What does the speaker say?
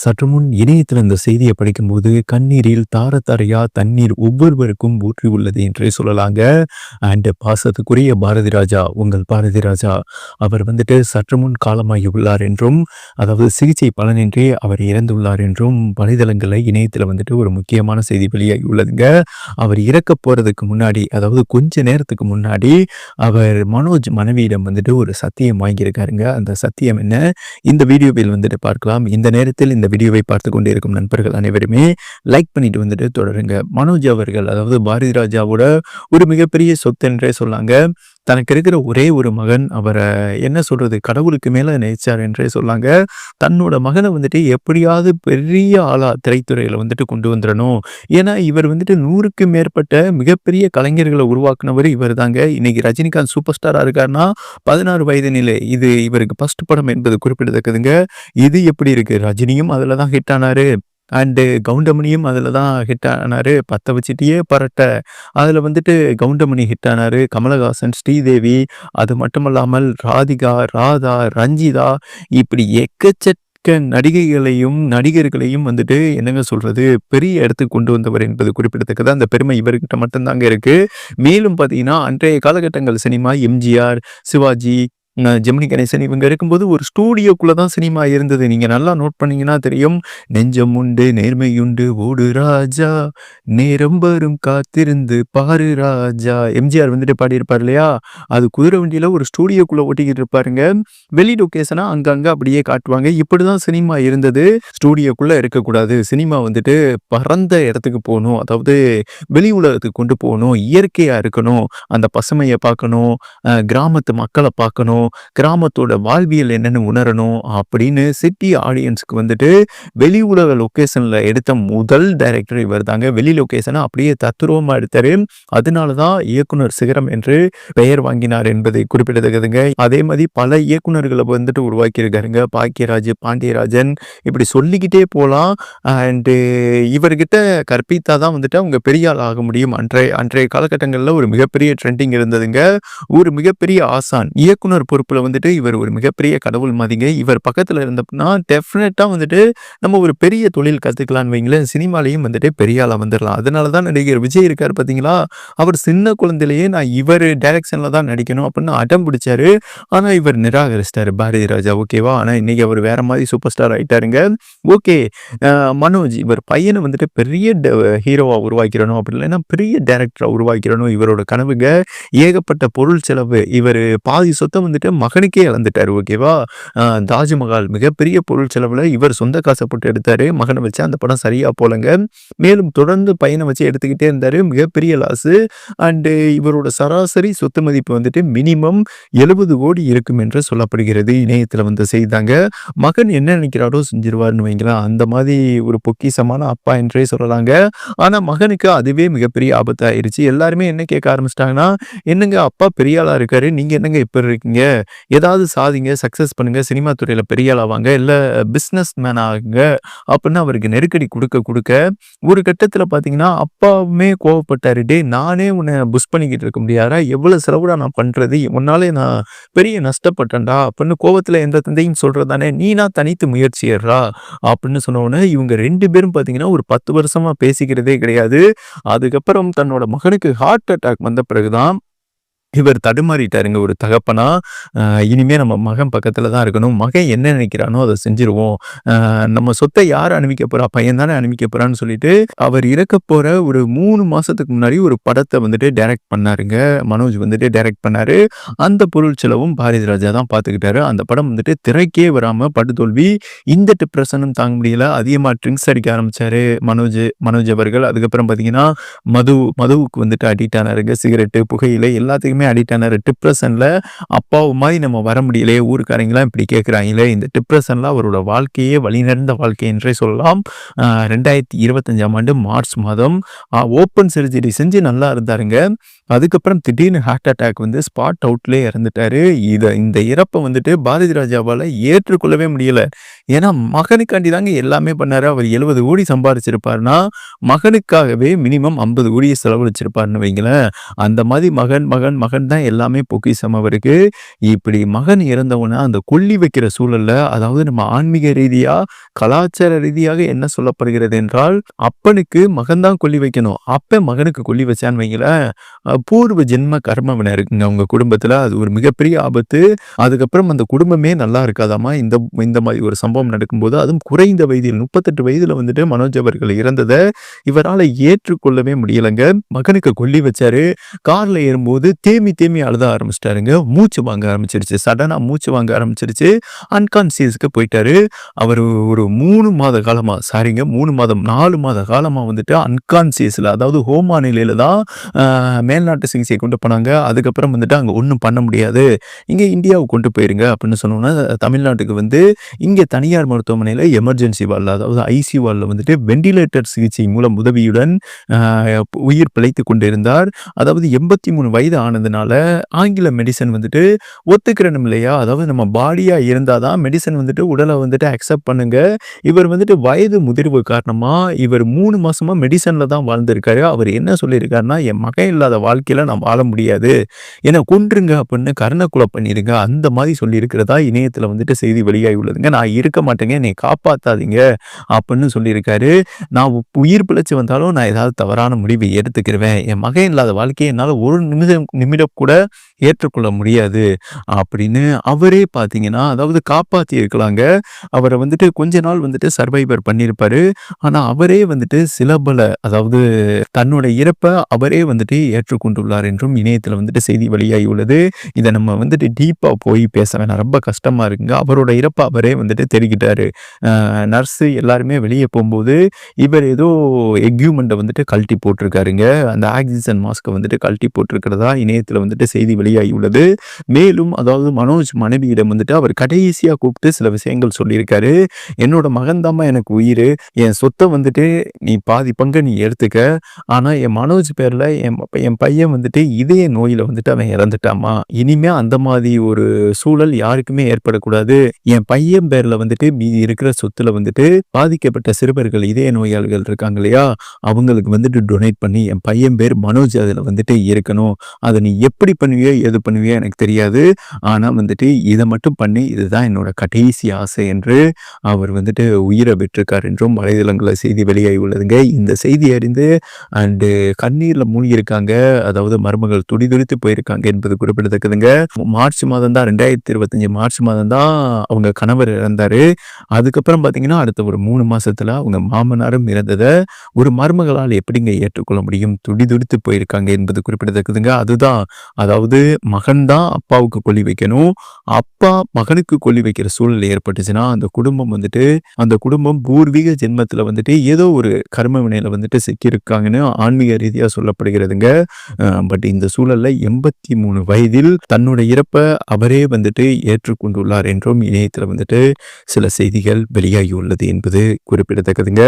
சற்று முன் இணையத்தில் இந்த செய்தியை படிக்கும்போது கண்ணீரில் தார தாரையா தண்ணீர் ஒவ்வொருவருக்கும் ஊற்றி உள்ளது என்றே சொல்லலாங்க. அண்ட் பாசத்துக்குரிய பாரதி ராஜா உங்கள் பாரதி ராஜா அவர் வந்துட்டு சற்று முன் காலமாகி உள்ளார் என்றும் அதாவது சிகிச்சை பலனின்றி அவர் இறந்துள்ளார் என்றும் வலைதளங்களில் இணையத்தில் வந்துட்டு ஒரு முக்கியமான செய்தி வெளியாகி உள்ளதுங்க. அவர் இறக்க போறதுக்கு முன்னாடி அதாவது கொஞ்ச நேரத்துக்கு முன்னாடி அவர் மனோஜ் மனைவியிடம் வந்துட்டு ஒரு சத்தியம் வாங்கியிருக்காருங்க. அந்த சத்தியம் என்ன? இந்த வீடியோவில் வந்துட்டு பார்க்கலாம். இந்த நேரத்தில் இந்த வீடியோவை பார்த்து கொண்டிருக்கும் நண்பர்கள் அனைவருமே லைக் பண்ணிட்டு வந்துட்டு தொடருங்க. மனோஜ் அவர்கள் அதாவது பாரதி ராஜாவோட ஒரு மிகப்பெரிய சொத்து என்றே சொல்லாங்க. தனக்கு இருக்கிற ஒரே ஒரு மகன் அவரை என்ன சொல்றது? கடவுளுக்கு மேல நினைச்சார் என்றே சொல்லாங்க. தன்னோட மகனை வந்துட்டு எப்படியாவது பெரிய ஆளா திரைத்துறையில வந்துட்டு கொண்டு வந்துடணும். ஏன்னா இவர் வந்துட்டு நூறுக்கு மேற்பட்ட மிகப்பெரிய கலைஞர்களை உருவாக்குனவர் இவர் தாங்க இன்னைக்கு ரஜினிகாந்த் சூப்பர் ஸ்டாரா இருக்காருன்னா பதினாறு வயது நிலை இது இவருக்கு ஃபர்ஸ்ட் படம் என்பது குறிப்பிடத்தக்கதுங்க. இது எப்படி இருக்கு? ரஜினியும் அதில் தான் ஹிட் ஆனாரு. அண்டு கவுண்டமணியும் அதில் தான் ஹிட் ஆனார். பற்ற வச்சுட்டே பரட்ட. அதில் வந்துட்டு கவுண்டமணி ஹிட் ஆனார். கமலஹாசன் ஸ்ரீதேவி அது மட்டும் இல்லாமல் ராதிகா ராதா ரஞ்சிதா இப்படி எக்கச்சக்க நடிகைகளையும் நடிகர்களையும் வந்துட்டு என்னங்க சொல்றது பெரிய இடத்துக்கு கொண்டு வந்தவர் என்பது குறிப்பிடத்தக்கது. அந்த பெருமை இவர்கிட்ட மட்டும்தாங்க இருக்கு. மேலும் பார்த்தீங்கன்னா அன்றைய காலகட்டங்கள் சினிமா எம்ஜிஆர் சிவாஜி ஜெமினி கணேசன் இவங்க இருக்கும்போது ஒரு ஸ்டூடியோக்குள்ளே தான் சினிமா இருந்தது. நீங்க நல்லா நோட் பண்ணீங்கன்னா தெரியும். நெஞ்சம் உண்டு நேர்மையுண்டு ஓடு ராஜா. நேரம் வரும் காத்திருந்து பாரு ராஜா. எம்ஜிஆர் வந்துட்டு பாடியிருப்பார் இல்லையா? அது குதிரை வண்டியில ஒரு ஸ்டூடியோக்குள்ள ஓட்டிக்கிட்டு இருப்பாருங்க. வெளி லொக்கேஷனா அங்கங்க அப்படியே காட்டுவாங்க. இப்படிதான் சினிமா இருந்தது. ஸ்டூடியோக்குள்ள இருக்கக்கூடாது. சினிமா வந்துட்டு பறந்த இடத்துக்கு போகணும். அதாவது வெளி உலகத்துக்கு கொண்டு போகணும். இயற்கையா இருக்கணும். அந்த பசுமையை பார்க்கணும். கிராமத்து மக்களை பார்க்கணும். கிராமத்தோட வாழ்வியல் என்னன்னு உணரணும் அப்படின்னு சிட்டி ஆடியன்ஸ்க்கு வந்துட்டு வெளி உலக லொக்கேஷன்ல எடுத்த முதல் டைரக்டர் இவர் தாங்க. வெளி லொக்கேஷனை அப்படியே தத்துருவமா எடுத்தாரு. அதனால தான் இயக்குனர் சிகரம் என்று பெயர் வாங்கினார் என்பதை குறிப்பிடத்தக்கதுங்க. அதே மாதிரி பல இயக்குனர்களை வந்துட்டு உருவாக்கியிருக்காருங்க. பாக்கியராஜ் பாண்டியராஜன் இப்படி சொல்லிக்கிட்டே போகலாம். அண்டு இவர்கிட்ட கற்பித்தா தான் வந்துட்டு அவங்க பெரிய ஆள் ஆக முடியும். அன்றைய அன்றைய காலகட்டங்களில் ஒரு மிகப்பெரிய ட்ரெண்டிங் இருந்ததுங்க. ஒரு மிகப்பெரிய ஆசான் இயக்குனர் பொறுப்பில் வந்துட்டு இவர் ஒரு மிகப்பெரிய கடவுள் மாதிரிங்க இவர் பக்கத்தில் இருந்தப்பனா டெஃபினட்டாக வந்துட்டு நம்ம ஒரு பெரிய தொழில் கற்றுக்கலான்னு வைங்களேன். சினிமாலையும் வந்துட்டு பெரிய ஆளாக வந்துடலாம் அதனால தான் நடிகர் விஜய் இருக்கார் பார்த்தீங்களா அவர் சின்ன குழந்தையிலேயே நான் இவர் டைரக்ஷனில் தான் நடிக்கணும் அப்படின்னு அடம் பிடிச்சாரு. ஆனால் இவர் நிராகரிச்சிட்டார். பாரதி ராஜா ஓகேவா? ஆனால் இன்னைக்கு அவர் வேற மாதிரி சூப்பர் ஸ்டார் ஆகிட்டாருங்க ஓகே மனோஜ் இவர் பையனை வந்துட்டு பெரிய ஹீரோவாக உருவாக்கிறணும் அப்படி இல்லைன்னா பெரிய டேரக்டராக உருவாக்கிறணும் இவரோட கனவுங்க. ஏகப்பட்ட பொருள் செலவு. இவர் பாதி சொத்தை வந்துட்டு மகனுக்கே இழந்துட்டாரு ஓகேவா தாஜ்மஹால் மிகப்பெரிய பொருள் செலவில் இவர் சொந்த காசை போட்டு எடுத்தாரு. மகனை வச்சு அந்த படம் சரியா போலங்க. மேலும் தொடர்ந்து பையனை வச்சு எடுத்துக்கிட்டே இருந்தாரு. மிகப்பெரிய லாஸு அண்டு இவரோட சராசரி சொத்து மதிப்பு வந்துட்டு மினிமம் எழுபது கோடி இருக்கும் என்று சொல்லப்படுகிறது. இணையத்தில் வந்து செய்தாங்க. மகன் என்ன நினைக்கிறாரோ செஞ்சிருவார்னு வைங்களேன். அந்த மாதிரி ஒரு பொக்கிசமான அப்பா என்றே சொல்லலாங்க. ஆனால் மகனுக்கு அதுவே மிகப்பெரிய ஆபத்தாயிருச்சு. எல்லாருமே என்ன கேட்க ஆரம்பிச்சிட்டாங்கன்னா என்னங்க அப்பா பெரியாளா இருக்காரு. நீங்க என்னங்க இப்ப இருக்கீங்க? ஏதாவது சாதிங்க சக்ஸஸ் பண்ணுங்க சினிமா துறையில பெரிய ஆள் ஆவாங்க இல்ல பிசினஸ் மேன் ஆகுங்க அப்படின்னு அவருக்கு நெருக்கடி கொடுக்க கொடுக்க ஒரு கட்டத்துல பாத்தீங்கன்னா அப்பாவுமே கோவப்பட்டாரு டே நானே உன்னை புஷ் பண்ணிக்கிட்டு இருக்க முடியாதா எவ்வளவு செலவுடா நான் பண்றது? உன்னாலே நான் பெரிய நஷ்டப்பட்டேன்டா அப்படின்னு கோவத்துல எந்த தந்தையும் சொல்றதானே நீனா தனித்து முயற்சியறா அப்படின்னு சொன்ன இவங்க ரெண்டு பேரும் பாத்தீங்கன்னா ஒரு பத்து வருஷமா பேசிக்கிறதே கிடையாது. அதுக்கப்புறம் தன்னோட மகனுக்கு ஹார்ட் அட்டாக் வந்த பிறகுதான் இவர் தடுமாறிட்டாருங்க ஒரு தகப்பனா. இனிமே நம்ம மகன் பக்கத்துல தான் இருக்கணும். மகன் என்ன நினைக்கிறானோ அதை செஞ்சிருவோம். நம்ம சொத்தை யார் அனுமிக்க போறா? பையன் தானே அனுமிக்க போறான்னு சொல்லிட்டு அவர் இறக்க போற ஒரு மூணு மாசத்துக்கு முன்னாடி ஒரு படத்தை வந்துட்டு டைரக்ட் பண்ணாருங்க. மனோஜ் வந்துட்டு டைரக்ட் பண்ணாரு. அந்த பொருள் செலவும் பாரதி ராஜா தான் பார்த்துக்கிட்டாரு அந்த படம் வந்துட்டு திரைக்கே வராம படுதோல்வி இந்த டிப்ரெஷனும் தாங்க முடியல. அதிகமாக ட்ரிங்க்ஸ் அடிக்க ஆரம்பிச்சாரு மனோஜ் மனோஜ் அவர்கள். அதுக்கப்புறம் பார்த்தீங்கன்னா மது மதுவுக்கு வந்துட்டு அடிக்ட் ஆனாருங்க. சிகரெட்டு புகையில எல்லாத்துக்குமே எல்லாருமே அடிக்ட் ஆனார் டிப்ரெஷனில் அப்பாவு மாதிரி நம்ம வர முடியலையே ஊருக்காரங்களாம் இப்படி கேட்குறாங்களே இந்த டிப்ரெஷனில் அவரோட வாழ்க்கையே வழிநடந்த வாழ்க்கை என்றே சொல்லலாம். ரெண்டாயிரத்தி இருபத்தஞ்சாம் ஆண்டு மார்ச் மாதம் ஓப்பன் சர்ஜரி செஞ்சு நல்லா இருந்தாருங்க. அதுக்கப்புறம் திடீர்னு ஹார்ட் அட்டாக் வந்து ஸ்பாட் அவுட்லேயே இறந்துட்டாரு. இதை இந்த இறப்பை வந்துட்டு பாரதி ராஜாவால் ஏற்றுக்கொள்ளவே முடியல. ஏன்னா மகனுக்காண்டி தாங்க எல்லாமே பண்ணார். அவர் எழுபது கோடி சம்பாரிச்சிருப்பாருன்னா மகனுக்காகவே மினிமம் ஐம்பது கோடியை செலவழிச்சிருப்பாருன்னு வைங்களேன். அந்த மாதிரி மகன் மகன் மகன் மகன் தான் எல்லாமே பொக்கிஷம் அவருக்கு. இப்படி மகன் இறந்தவனா அந்த கொல்லி வைக்கிற சூழல்ல அதாவது நம்ம ஆன்மீக ரீதியா, கலாச்சார ரீதியாக என்ன சொல்லப்படுகிறது என்றால், அப்பனுக்கு மகன் தான் கொல்லி வைக்கணும். அப்ப மகனுக்கு கொல்லி வச்சான்னு வைங்களேன், பூர்வ ஜென்ம கர்மவினை இருக்குங்க அவங்க குடும்பத்துல. அது ஒரு மிகப்பெரிய ஆபத்து. அதுக்கப்புறம் அந்த குடும்பமே நல்லா இருக்காதாமா. இந்த இந்த மாதிரி ஒரு சம்பவம் நடக்கும்போது, அதுவும் குறைந்த வயதில் 38 வயதுல வந்துட்டு மனோஜ் அவர்கள் இறந்ததை இவரால் ஏற்றுக்கொள்ளவே முடியலைங்க மகனுக்கு கொல்லி வச்சாரு. கார்ல ஏறும்போது தே தேம்பி தேம்பி அழுத ஆரம்பிச்சிட்டாருங்க மூச்சு வாங்க ஆரம்பிச்சிருச்சு. சடனாக மூச்சு வாங்க ஆரம்பிச்சிருச்சு. அன்கான்சியஸ்க்கு போயிட்டாரு. அவர் ஒரு மூணு மாத காலமாக சாரிங்க மூணு மாதம் நாலு மாத காலமாக வந்துட்டு அன்கான்சியஸில் அதாவது ஹோமா நிலையில் தான் மேல்நாட்டு சிகிச்சை கொண்டு போனாங்க. அதுக்கப்புறம் வந்துட்டு அங்கே ஒன்றும் பண்ண முடியாது. இங்கே இந்தியாவுக்கு கொண்டு போயிருங்க அப்படின்னு சொன்னோன்னா தமிழ்நாட்டுக்கு வந்து இங்கே தனியார் மருத்துவமனையில் எமர்ஜென்சி வார்ட்ல அதாவது ஐசி வார்ட்ல வந்துட்டு வென்டிலேட்டர் சிகிச்சை மூலம் உதவியுடன் உயிர் பிழைத்துக் கொண்டிருந்தார். அதாவது 83 வயது ஆனதுனால ஆங்கில மெடிசன் வந்துட்டு ஒத்துக்கிறணும் இல்லையா? அதாவது நம்ம பாடியா இருந்தா தான் மெடிசன் வந்துட்டு உடலை வந்துட்டு அக்செப்ட் பண்ணுங்க. இவர் வந்துட்டு வயது முதிர்வு காரணமா இவர் மூணு மாசமா மெடிசனில் தான் வாழ்ந்திருக்காரு. அவர் என்ன சொல்லியிருக்காருன்னா, என் மகன் இல்லாத வாழ்க்கையில நான் வாழ முடியாது. என்னை கொன்றுங்க அப்படின்னு கருணக்குலை பண்ணிருங்க. அந்த மாதிரி சொல்லியிருக்கிறதா இணையத்துல வந்துட்டு செய்தி வெளியாகி உள்ளதுங்க. நான் இருக்க மாட்டேங்க. என்னை காப்பாத்தாதீங்க அப்படின்னு சொல்லியிருக்காரு. நான் உயிர் பிழைச்சு வந்தாலும் நான் ஏதாவது தவறான முடிவை எடுத்துக்கிருவேன். என் மகன் இல்லாத வாழ்க்கையை என்னால ஒரு நிமிஷம் நம்மிடம் கூட ஏற்றுக்கொள்ள முடியாது. அப்படின்னு அவரே பார்த்தீங்கன்னா, அதாவது காப்பாற்றி இருக்கலாங்க. அவரை வந்துட்டு கொஞ்ச நாள் வந்துட்டு சர்வைவர் பண்ணியிருப்பாரு. ஆனால் அவரே வந்துட்டு சில பல அதாவது தன்னோட இறப்பை அவரே வந்துட்டு ஏற்றுக்கொண்டுள்ளார் என்றும் இணையத்தில் வந்துட்டு செய்தி வெளியாகி உள்ளது. இதை நம்ம வந்துட்டு டீப்பாக போய் பேச வேணாம். ரொம்ப கஷ்டமாக இருக்குங்க. அவரோட இறப்பை அவரே வந்துட்டு தெரிவிக்கிட்டாரு. நர்ஸு எல்லாருமே வெளியே போகும்போது இவர் ஏதோ எக்யூமெண்ட்டை வந்துட்டு கழட்டி போட்டிருக்காருங்க. அந்த ஆக்சிஜன் மாஸ்க்கை வந்துட்டு கழட்டி போட்டிருக்கிறதா இணையத்துல வந்துட்டு செய்தி வெளியாகி உள்ளது. மேலும் அதாவது மனோஜ் மனைவியிடம் வந்துட்டு அவர் கடைசியாக கூப்பிட்டு சில விஷயங்கள் சொல்லியிருக்காரு. என்னோட மகன் தாம்மா எனக்கு உயிர் என் சொத்தை வந்துட்டு நீ பாதி பங்கை நீ எடுத்துக்க. ஆனால் என் மனோஜ் பேரில் என் என் பையன் வந்துட்டு இதய நோயில் வந்துட்டு அவன் இறந்துட்டாமா இனிமே அந்த மாதிரி ஒரு சூழல் யாருக்குமே ஏற்படக்கூடாது. என் பையன் பேரில் வந்துட்டு மீதி இருக்கிற சொத்துல வந்துட்டு பாதிக்கப்பட்ட சிறுவர்கள் இதய நோயாளிகள் இருக்காங்க இல்லையா? அவங்களுக்கு வந்துட்டு டொனேட் பண்ணி என் பையன் பேர் மனோஜ் அதில் வந்துட்டு இருக்கணும். அதை நீ எப்படி பண்ணுவியோ, எது பண்ணுவியோ எனக்கு தெரியாது. ஆனால் வந்துட்டு இதை மட்டும் பண்ணி இதுதான் என்னோட கடைசி ஆசை என்று அவர் வந்துட்டு உயிரை விட்டிருக்கார் என்றும் வலைதளங்களில் செய்தி வெளியாகி உள்ளதுங்க. இந்த செய்தி அறிந்து அண்டு கண்ணீரில் மூழ்கியிருக்காங்க. அதாவது மருமகள் துடி துடித்து போயிருக்காங்க என்பது குறிப்பிடத்தக்கதுங்க. மார்ச் மாதம் தான் 2025 மார்ச் மாதம் தான் அவங்க கணவர் இறந்தாரு. அதுக்கப்புறம் பார்த்தீங்கன்னா, அடுத்த ஒரு மூணு மாசத்துல அவங்க மாமனாரும் இறந்ததை ஒரு மருமகளால் எப்படிங்க ஏற்றுக்கொள்ள முடியும்? துடி துடித்து போயிருக்காங்க என்பது குறிப்பிடத்தக்கதுங்க. அதுதான் அதாவது மகன் தான் அப்பாவுக்கு கொல்லி வைக்கணும். அப்பா மகனுக்கு கொல்லி வைக்கிற சூழ்நிலை ஏற்பட்டுச்சுன்னா, அந்த குடும்பம் வந்துட்டு அந்த குடும்பம் பூர்வீக ஜென்மத்தில் வந்துட்டு ஏதோ ஒரு கர்ம வினையில வந்துட்டு சிக்கியிருக்காங்கன்னு ஆன்மீக ரீதியாக சொல்லப்படுகிறதுங்க. பட் இந்த சூழல்ல 83 வயதில் தன்னோட இறப்பை அவரே வந்துட்டு ஏற்றுக்கொண்டுள்ளார் என்றும் இணையத்தில் வந்துட்டு சில செய்திகள் வெளியாகி உள்ளது என்பது குறிப்பிடத்தக்கதுங்க.